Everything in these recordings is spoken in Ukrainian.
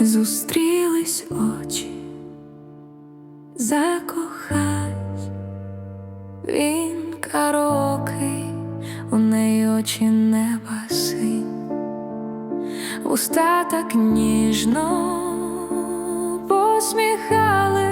зустрілись очі, закохай він карокий, у неї очі неба синь, уста так ніжно посміхали.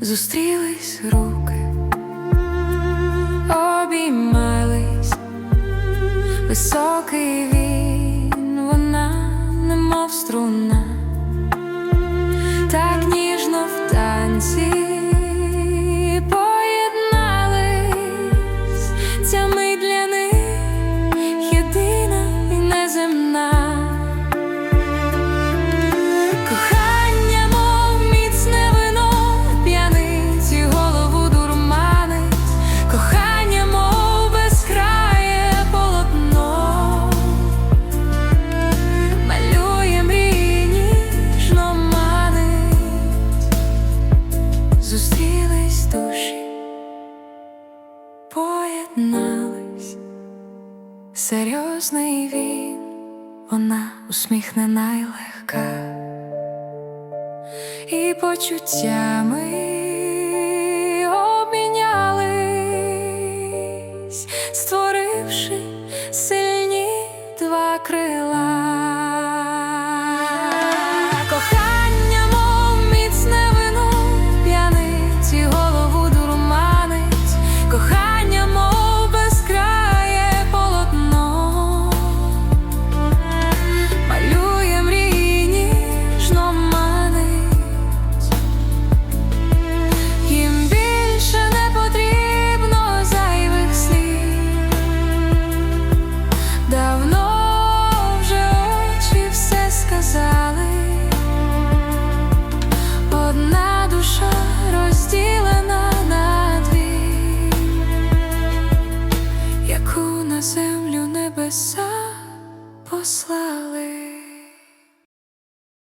зустрілись руки, обіймались високий він, вона немов струна. об'єднались, серйозний він, вона усміхнена й легка, і почуттями обмінялись, створивши сильні два крила. небеса послали.